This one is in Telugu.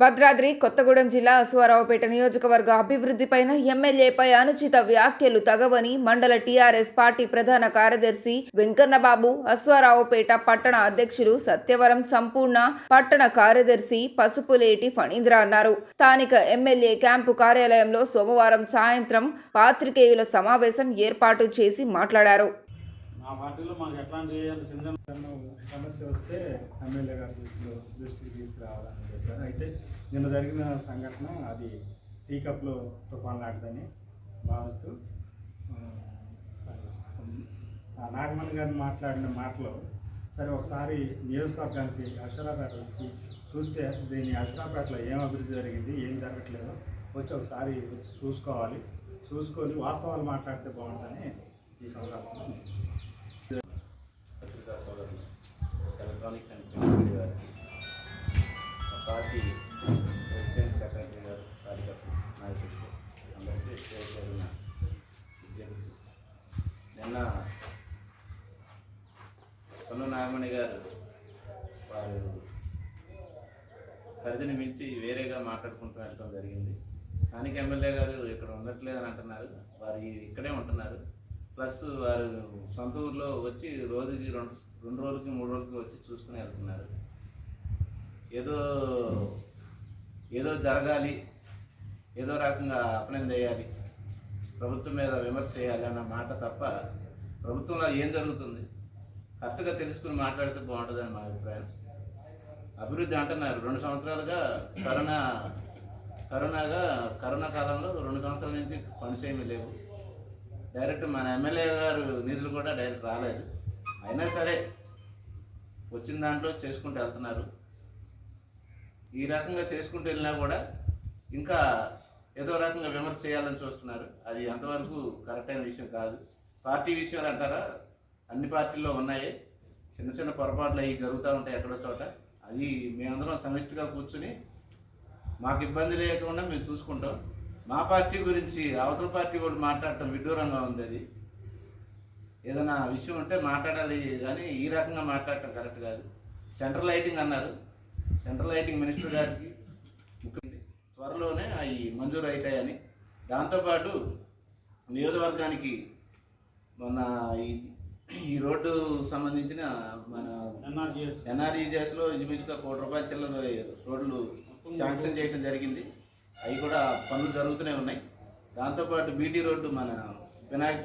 భద్రాద్రి కొత్తగూడెం జిల్లా అశ్వారావుపేట నియోజకవర్గ అభివృద్ధిపైన ఎమ్మెల్యేపై అనుచిత వ్యాఖ్యలు తగవని మండల టీఆర్ఎస్ పార్టీ ప్రధాన కార్యదర్శి వెంకన్నబాబు అశ్వారావుపేట పట్టణ అధ్యక్షులు సత్యవరం సంపూర్ణ పట్టణ కార్యదర్శి పసుపులేటి ఫణీంద్ర అన్నారు. స్థానిక ఎమ్మెల్యే క్యాంపు కార్యాలయంలో సోమవారం సాయంత్రం పాత్రికేయుల సమావేశం ఏర్పాటు చేసి మాట్లాడారు. మా పార్టీలో మాకు ఎట్లాంటి చిన్న చిన్న సమస్య వస్తే ఎమ్మెల్యే గారి దృష్టిలో దృష్టికి తీసుకురావాలని చెప్పారు. అయితే నిన్న జరిగిన సంఘటన అది టీ కప్లో తుఫాన్ లాంటిదని భావిస్తూ నాగమణి గారిని మాట్లాడిన మాటలో సరే ఒకసారి నియోజకవర్గానికి అక్షరాపేట వచ్చి చూస్తే దీని అక్షరాపేటలో ఏం అభివృద్ధి జరిగింది ఏం జరగట్లేదో వచ్చి ఒకసారి వచ్చి చూసుకోవాలి. చూసుకొని వాస్తవాలు మాట్లాడితే బాగుంటుందని ఈ సందర్భంలో ఎలక్ట్రానిక్ అండ్ ప్రింట్ గారికి వారికి పార్టీ ప్రెసిడెంట్ సెక్రటరీ గారు కార్యకర్తలు నాయకులు అందరికీ పేరు పేరున విద్యార్థులు నిన్న సొన్న నాగమణి గారు వారు పరిధిని మించి వేరేగా మాట్లాడుకుంటూ వెళ్ళడం జరిగింది స్థానిక ఎమ్మెల్యే గారు ఇక్కడ ఉండట్లేదని అంటున్నారు వారు ఇక్కడే ఉంటున్నారు ప్లస్ వారు సొంత ఊర్లో వచ్చి రోజుకి రెండు రెండు రోజులకి మూడు రోజులకి వచ్చి చూసుకుని వెళ్తున్నారు. ఏదో ఏదో జరగాలి ఏదో రకంగా అప్లైన్ చేయాలి ప్రభుత్వం మీద విమర్శ చేయాలి అన్న మాట తప్ప ప్రభుత్వంలో ఏం జరుగుతుంది? కరెక్ట్గా తెలుసుకుని మాట్లాడితే బాగుంటుందని మా అభిప్రాయం. అభివృద్ధి అంటున్నారు. రెండు సంవత్సరాలుగా కరోనా కరోనాగా కరోనా కాలంలో రెండు సంవత్సరాల నుంచి ఫండ్స్ ఏమీ లేవు. డైరెక్ట్ మన ఎమ్మెల్యే గారు నిధులు కూడా డైరెక్ట్ రాలేదు. అయినా సరే వచ్చిన దాంట్లో చేసుకుంటూ వెళ్తున్నారు. ఈ రకంగా చేసుకుంటూ వెళ్ళినా కూడా ఇంకా ఏదో రకంగా విమర్శ చేయాలని చూస్తున్నారు. అది ఎంతవరకు కరెక్ట్ అయిన విషయం కాదు. పార్టీ విషయాలు అంటారా? అన్ని పార్టీల్లో ఉన్నాయి. చిన్న చిన్న పొరపాట్లు అవి జరుగుతూ ఉంటాయి ఎక్కడో చోట. అది మేమందరం సమిష్టిగా కూర్చుని మాకు ఇబ్బంది లేకుండా మేము చూసుకుంటాం. మా పార్టీ గురించి అవతల పార్టీ వాళ్ళు మాట్లాడటం విడ్డూరంగా ఉంది అది. ఏదైనా విషయం ఉంటే మాట్లాడాలి కానీ ఈ రకంగా మాట్లాడటం కరెక్ట్ కాదు. సెంట్రల్ లైటింగ్ అన్నారు. సెంట్రల్ లైటింగ్ మినిస్టర్ గారికి త్వరలోనే అవి మంజూరు అవుతాయని దాంతోపాటు నియోజకవర్గానికి మొన్న ఈ ఈ రోడ్డు సంబంధించిన మన ఎన్ఆర్జీఎస్. ఎన్ఆర్ఈజెస్లో ఇంచుమించుగా కోటి రూపాయల చిల్లర రోడ్లు శాంక్షన్ చేయడం జరిగింది. అవి కూడా పనులు జరుగుతూనే ఉన్నాయి. దాంతోపాటు బీటీ రోడ్డు మన వినాయక